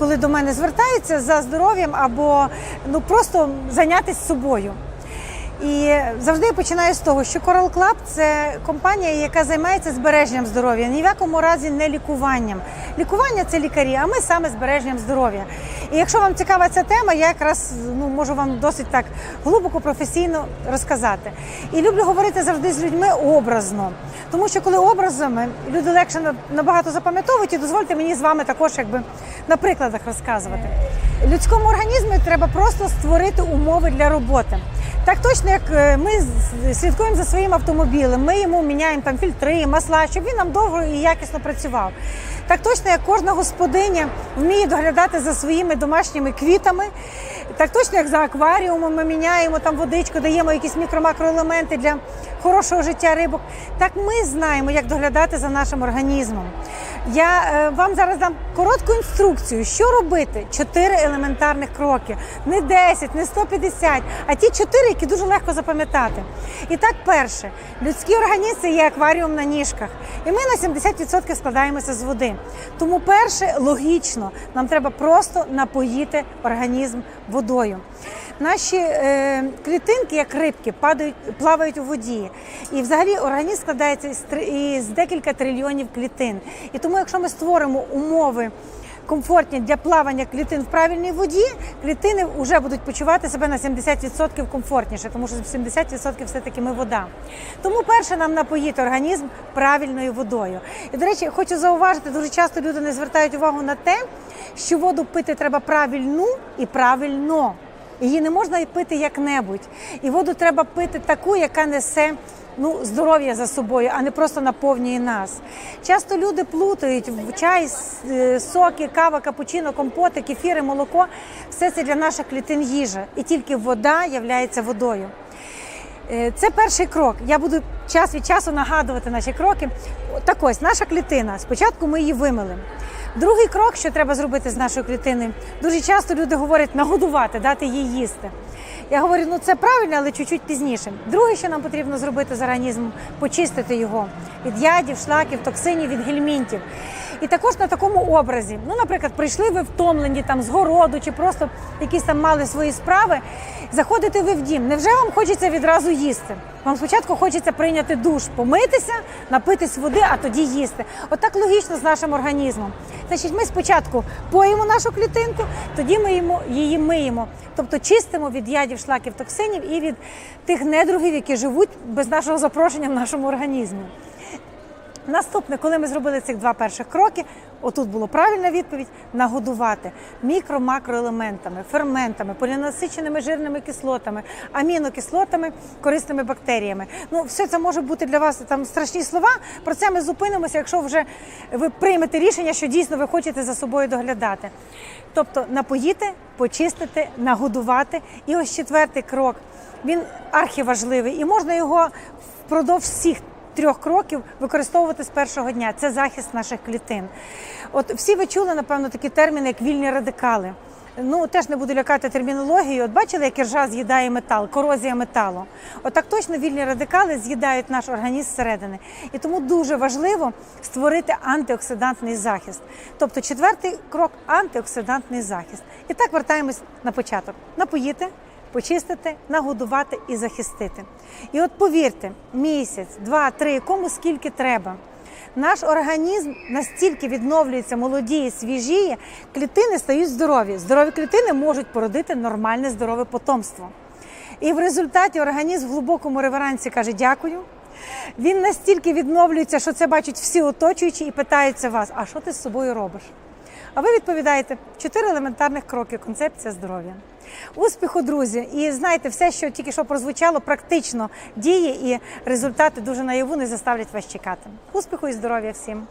коли до мене звертаються за здоров'ям або ну просто зайнятися собою. І завжди я починаю з того, що Coral Club – це компанія, яка займається збереженням здоров'я, ні в якому разі не лікуванням. Лікування це лікарі, а ми саме збереженням здоров'я. І якщо вам цікава ця тема, я якраз ну можу вам досить так глибоко професійно розказати. І люблю говорити завжди з людьми образно, тому що коли образами люди легше набагато запам'ятовують, і дозвольте мені з вами також, якби на прикладах розказувати. Людському організму треба просто створити умови для роботи. Так точно, як е, ми слідкуємо за своїм автомобілем, ми йому міняємо там фільтри, масла, щоб він нам довго і якісно працював. Так точно, як кожна господиня вміє доглядати за своїми домашніми квітами, так точно, як за акваріумом ми міняємо там водичку, даємо якісь мікро-макроелементи для хорошого життя рибок. Так ми знаємо, як доглядати за нашим організмом. Я е, вам зараз дам коротку інструкцію, що робити. Чотири елементарних кроки. Не 10, не 150, а ті чотири, які дуже легко запам'ятати. І так, перше, людський організм це є акваріум на ніжках. І ми на 70% складаємося з води. Тому, перше, логічно, нам треба просто напоїти організм водою. Наші е, клітинки, як рибки, падають, плавають у воді. І взагалі організм складається із, із декілька трильйонів клітин. І тому, якщо ми створимо умови комфортні для плавання клітин в правильній воді, клітини вже будуть почувати себе на 70% комфортніше, тому що 70% все-таки ми вода. Тому перше нам напоїти організм правильною водою. І, до речі, хочу зауважити, дуже часто люди не звертають увагу на те, що воду пити треба правильну і правильно. Її не можна пити як-небудь. І воду треба пити таку, яка несе ну, здоров'я за собою, а не просто наповнює нас. Часто люди плутають чай, е, соки, кава, капучино, компоти, кефіри, молоко. Все це для наших клітин їжа. І тільки вода являється водою. Е, Це перший крок. Я буду час від часу нагадувати наші кроки. Так ось, наша клітина. Спочатку ми її вимили. Другий крок, що треба зробити з нашою клітиною, дуже часто люди говорять нагодувати, дати їй їсти. Я говорю, ну це правильно, але чуть-чуть пізніше. Друге, що нам потрібно зробити з організмом, почистити його від ядів, шлаків, токсинів, від гельмінтів. І також на такому образі. Ну, наприклад, прийшли ви втомлені там з городу чи просто якісь там мали свої справи. Заходите ви в дім. Невже вам хочеться відразу їсти? Вам спочатку хочеться прийняти душ, помитися, напитись води, а тоді їсти. Отак логічно з нашим організмом. Значить, ми спочатку поїмо нашу клітинку, тоді ми їмо- її миємо. Тобто чистимо від ядів, шлаків, токсинів і від тих недругів, які живуть без нашого запрошення в нашому організмі. Наступне, коли ми зробили цих два перших кроки, отут була правильна відповідь: нагодувати мікро-макроелементами, ферментами, полінасиченими жирними кислотами, амінокислотами, корисними бактеріями. Ну, все це може бути для вас там страшні слова. Про це ми зупинимося, якщо вже ви приймете рішення, що дійсно ви хочете за собою доглядати. Тобто напоїти, почистити, нагодувати. І ось четвертий крок. Він архіважливий, і можна його впродовж всіх трьох кроків використовувати з першого дня. Це захист наших клітин. От всі ви чули, напевно, такі терміни, як вільні радикали. Ну, теж не буду лякати термінологією. От бачили, як іржа з'їдає метал, корозія металу. Отак точно вільні радикали з'їдають наш організм зсередини. І тому дуже важливо створити антиоксидантний захист. Тобто, четвертий крок антиоксидантний захист. І так вертаємось на початок. Напоїти, почистити, нагодувати і захистити. І от повірте, місяць, два, три, кому скільки треба. Наш організм настільки відновлюється, молодіє, свіжіє, клітини стають здорові. Здорові клітини можуть породити нормальне здорове потомство. І в результаті організм в глибокому реверансі каже дякую. Він настільки відновлюється, що це бачать всі оточуючі і питаються вас: а що ти з собою робиш? А ви відповідаєте чотири елементарних кроки концепція здоров'я. Успіху, друзі! І знаєте, все, що тільки що прозвучало, практично діє, і результати дуже наяву не заставлять вас чекати. Успіху і здоров'я всім!